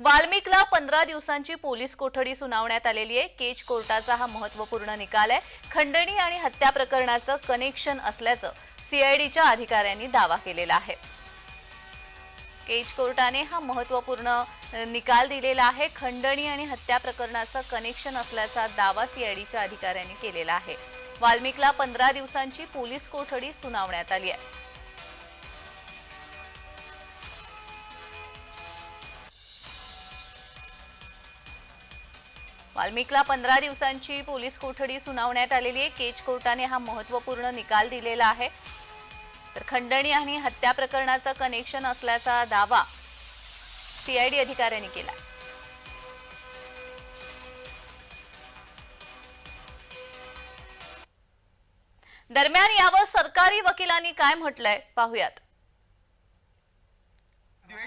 वाल्मिकला पंधरा दिवसांची पोलीस कोठडी सुनावण्यात आलेली आहे. केज कोर्टाचा हा महत्त्वपूर्ण निकाल आहे. खंडणी आणि हत्या प्रकरणाचं कनेक्शन असल्याचं सीआयडीच्या अधिकाऱ्यांनी दावा केलेला आहे. केज कोर्टाने हा महत्त्वपूर्ण निकाल दिलेला आहे. खंडणी आणि हत्या प्रकरणाचं कनेक्शन असल्याचा दावा सीआयडीच्या अधिकाऱ्यांनी केलेला आहे. वाल्मिकला पंधरा दिवसांची पोलीस कोठडी सुनावण्यात आली आहे. वाल्मिकला पंधरा दिवसांची पोलीस कोठडी सुनावण्यात आलेली आहे. केज कोर्टाने हा महत्त्वपूर्ण निकाल दिलेला आहे. तर खंडणी आणि हत्या प्रकरणाचं कनेक्शन असल्याचा दावा सीआयडी अधिकाऱ्यांनी केला दरम्यान यावर सरकारी वकिलांनी काय म्हटलंय? पाहूयात.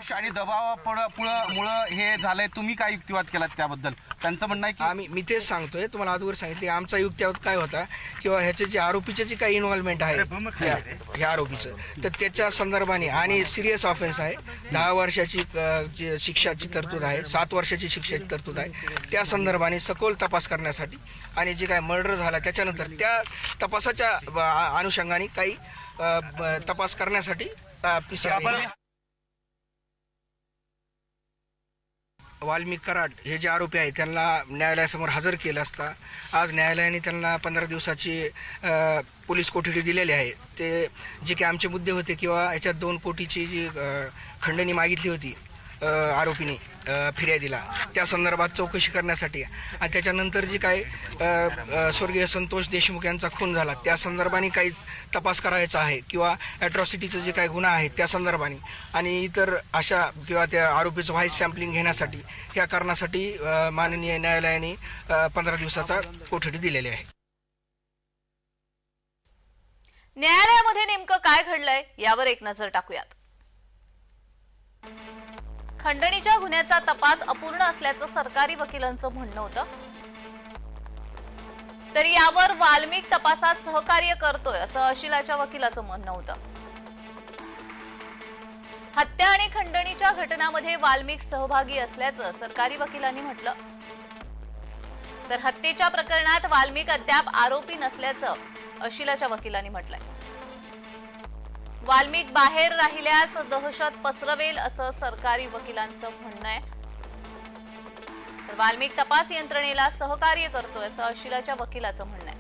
द्वेष आणि दबावामुळं हे झालंय. तुम्ही काय युक्तिवाद केलात त्याबद्दल? त्यांचं म्हणणं आहे की आम्ही मी तेच सांगतोय. तुम्हाला अगोदर सांगितले आमचा युक्त्यावत काय होता? किंवा ह्याचे जे आरोपीचे जे काही इन्व्हॉल्वमेंट आहे ह्या आरोपीचं. तर त्याच्या संदर्भाने आणि सिरियस ऑफेन्स आहे. दहा वर्षाची शिक्षाची तरतूद आहे सात वर्षाची शिक्षाची तरतूद आहे. त्या संदर्भाने सखोल तपास करण्यासाठी आणि जे काय मर्डर झाला त्याच्यानंतर त्या तपासाच्या अनुषंगाने काही तपास करण्यासाठी P C R Valmik Karad हे जे आरोपी आहेत त्यांना न्यायालयासमोर हजर केलं असता आज न्यायालयाने त्यांना पंधरा दिवसाची पोलीस कोठडी दिलेली आहे. ते जे काही आमचे मुद्दे होते किंवा याच्यात दोन कोटीची जी खंडणी मागितली होती आरोपीने फिर्या फिर्यादीला त्या संदर्भात चौकशी करण्यासाठी. आणि त्याच्यानंतर जी काय स्वर्गीय संतोष देशमुख यांचा खून झाला त्या संदर्भाने काही तपास करायचा आहे किंवा ॲट्रॉसिटीचं जे काही गुन्हा आहे त्या संदर्भाने. आणि इतर अशा किंवा त्या आरोपीचं व्हाईस सॅम्पलिंग घेण्यासाठी या कारणासाठी माननीय न्यायालयाने पंधरा दिवसाचा कोठडी दिलेली आहे. न्यायालयामध्ये नेमकं काय घडलंय यावर एक नजर टाकूयात. खंडणीच्या गुन्ह्याचा तपास अपूर्ण असल्याचं सरकारी वकिलांचं म्हणणं होतं. तर यावर वाल्मिक तपासात सहकार्य करतोय असं अशिलाच्या वकिलाचं म्हणणं होतं. हत्या आणि खंडणीच्या घटनामध्ये वाल्मिक सहभागी असल्याचं सरकारी वकिलांनी म्हटलं. तर हत्येच्या प्रकरणात वाल्मिक अद्याप आरोपी नसल्याचं अशिलाच्या वकिलांनी म्हटलंय. वाल्मिक बाहेर राहिल्यास दहशत पसरवेल असं सरकारी वकिलांचं म्हणणं आहे. तर वाल्मिक तपास यंत्रणेला सहकार्य करतोय असं अशिलाच्या वकिलाचं म्हणणं आहे.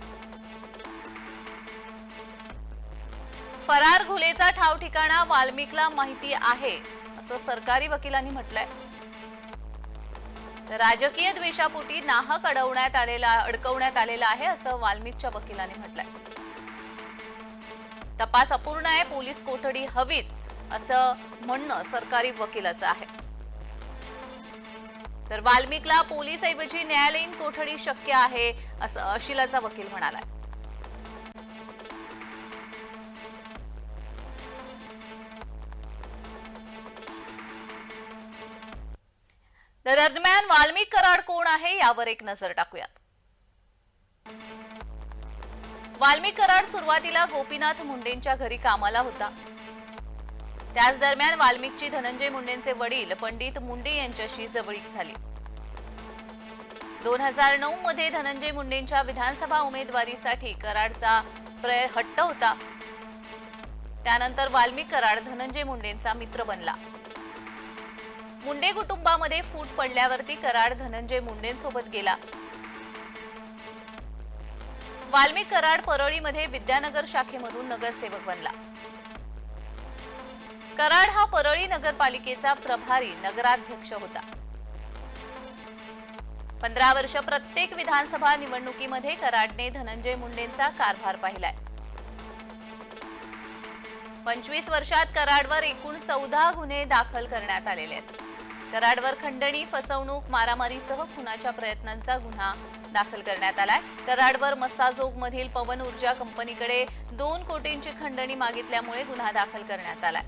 फरार घुलेचा ठाव ठिकाणा वाल्मिकला माहिती आहे असं सरकारी वकिलांनी म्हटलंय. राजकीय द्वेषापोटी नाहक अडवण्यात आलेला अडकवण्यात आलेला आहे असं वाल्मिकच्या वकिलांनी म्हटलंय. तपास अपूर्ण आहे पोलीस कोठडी हवीच असं म्हणणं सरकारी वकिलाचं आहे. तर वाल्मिकला पोलीस ऐवजी न्यायालयीन कोठडी शक्य आहे असं अशिलाचा वकील म्हणाला दरम्यान वाल्मिक कराड कोण आहे यावर एक नजर टाकूयात. वाल्मी कराड सुरुवातीला गोपीनाथ मुंडेंच्या घरी कामाला होता. त्याच दरम्यान वाल्मिकची धनंजय मुंडेंचे वडील पंडित मुंडे यांच्याशी जवळीक झाली. दोन हजार नऊ मध्ये धनंजय मुंडेंच्या विधानसभा उमेदवारीसाठी कराडचा प्रय हट्ट होता. त्यानंतर वाल्मिक कराड धनंजय मुंडेंचा मित्र बनला. मुंडे कुटुंबामध्ये फूट पडल्यावरती कराड धनंजय मुंडेंसोबत गेला. वाल्मिक कराड परळीमध्ये विद्यानगर शाखेमधून नगरसेवक बनला. कराड हा परळी नगरपालिकेचा प्रभारी नगराध्यक्ष होता. पंधरा वर्ष प्रत्येक विधानसभा निवडणुकीमध्ये कराडने धनंजय मुंडेंचा कारभार पाहिलाय. पंचवीस वर्षात कराडवर एकूण चौदा गुन्हे दाखल करण्यात आलेले आहेत. कराडवर खंडणी फसवणूक मारामारीसह खुनाच्या प्रयत्नांचा गुन्हा दाखल करण्यात आलाय. कराडवर मस्साजोग मधील पवन ऊर्जा कंपनीकडे दोन कोटींची खंडणी मागितल्यामुळे गुन्हा दाखल करण्यात आलाय.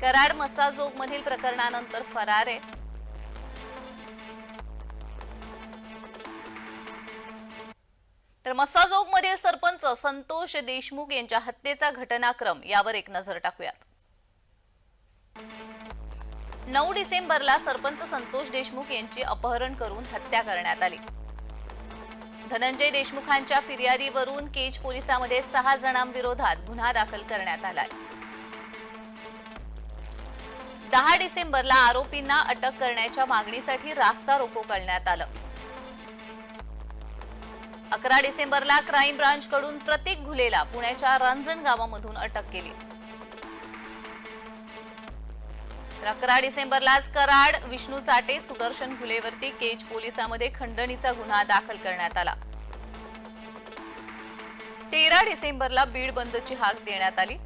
कराड मस्साजोग मधील प्रकरणानंतर फरार आहे. तर मस्साजोग सरपंच संतोष देशमुख यांच्या हत्येचा घटनाक्रम यावर एक नजर टाकूयात. नऊ डिसेंबरला सरपंच संतोष देशमुख यांची अपहरण करून हत्या करण्यात आली. धनंजय देशमुखांच्या फिर्यादीवरून केज पोलिसांमध्ये सहा जणांविरोधात गुन्हा दाखल करण्यात आलाय. दहा डिसेंबरला आरोपींना अटक करण्याच्या मागणीसाठी रास्ता रोको करण्यात आलं. अकरा डिसेंबरला क्राईम ब्रांचकडून प्रतीक घुलेला पुण्याच्या रांजण गावामधून अटक केली. तर अकरा डिसेंबरलाच कराड विष्णू चाटे सुदर्शन घुलेवरती केज पोलिसांमध्ये खंडणीचा गुन्हा दाखल करण्यात आला. तेरा डिसेंबरला बीड बंदची हाक देण्यात आली.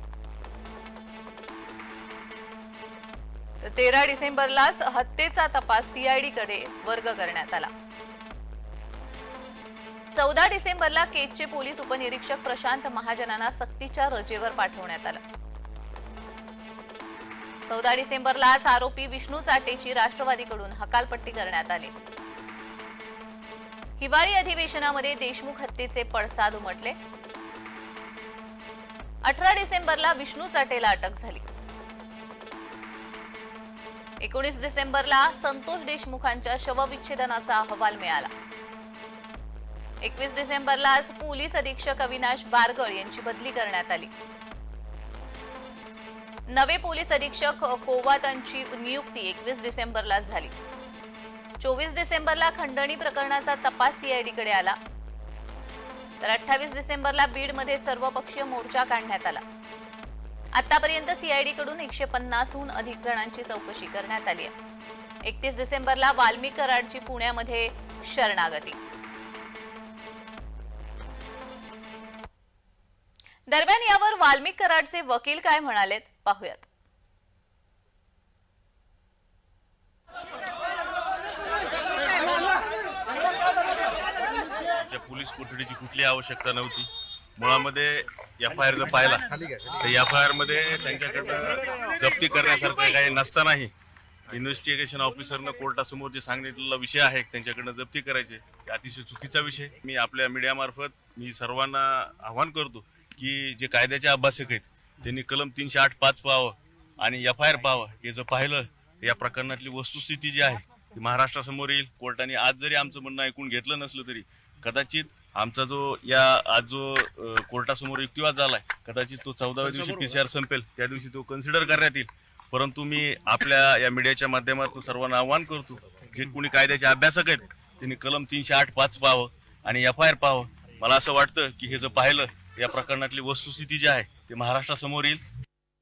तर तेरा डिसेंबरलाच हत्येचा तपास सीआयडीकडे वर्ग करण्यात आला. चौदा डिसेंबरला केजचे पोलीस उपनिरीक्षक प्रशांत महाजनांना सक्तीच्या रजेवर पाठवण्यात आलं. चौदा डिसेंबरलाच आरोपी विष्णू चाटेची राष्ट्रवादीकडून हकालपट्टी करण्यात आली. हिवाळी अधिवेशनामध्ये देशमुख हत्येचे पडसाद उमटले. अठरा डिसेंबरला विष्णू चाटेला अटक झाली. एकोणीस डिसेंबरला संतोष देशमुखांच्या शवविच्छेदनाचा अहवाल मिळाला. एकवीस डिसेंबरलाच पोलीस अधीक्षक अविनाश बारगळ यांची बदली करण्यात आली. नवे पोलीस अधीक्षक कोवातांची नियुक्ती एकवीस डिसेंबरला झाली. चोवीस डिसेंबरला खंडणी प्रकरणाचा तपास सीआयडीकडे आला. तर अठ्ठावीस डिसेंबरला बीडमध्ये सर्वपक्षीय मोर्चा काढण्यात आला. आतापर्यंत सीआयडीकडून एकशे पन्नासहून अधिक जणांची चौकशी करण्यात आली आहे. एकतीस डिसेंबरला वाल्मिक कराडची पुण्यामध्ये शरणागती. दरम्यान यावर वाल्मिक कराडचे वकील काय म्हणालेत? पाहूयात. पोलीस कोठडीची कुठली आवश्यकता नव्हती मुळामध्ये एफ आय आर जर पाहिला तर एफ आय आरमध्ये त्यांच्याकडनं जप्ती करण्यासारखं काही नसतानाही इन्व्हेस्टिगेशन ऑफिसरनं कोर्टासमोर जे सांगितलेला विषय आहे त्यांच्याकडनं जप्ती करायचे ते अतिशय चुकीचा विषय. मी आपल्या मीडियामार्फत मी सर्वांना आव्हान करतो की जे कायद्याचे अभ्यासक आहेत त्यांनी कलम तीनशे आठ पाच पाहावं आणि एफ आय आर पाहावं हे जर पाहिलं या प्रकरणातली वस्तुस्थिती जी आहे ती महाराष्ट्रासमोर येईल. कोर्टाने आज जरी आमचं म्हणणं ऐकून घेतलं नसलं तरी कदाचित आमचा जो या आज जो कोर्टासमोर युक्तिवाद झालाय कदाचित तो चौदाव्या दिवशी पीसीआर संपेल त्या दिवशी तो कन्सिडर करण्यात येईल. परंतु मी आपल्या या मीडियाच्या माध्यमातून सर्वांना आव्हान करतो जे कोणी कायद्याचे अभ्यासक आहेत त्यांनी कलम तीनशे आठ पाच पाहावं आणि एफ आय आर पाहावं मला असं वाटतं की हे जर पाहिलं या प्रकरणातली वस्तुस्थिती जी आहे ती महाराष्ट्रासमोर येईल.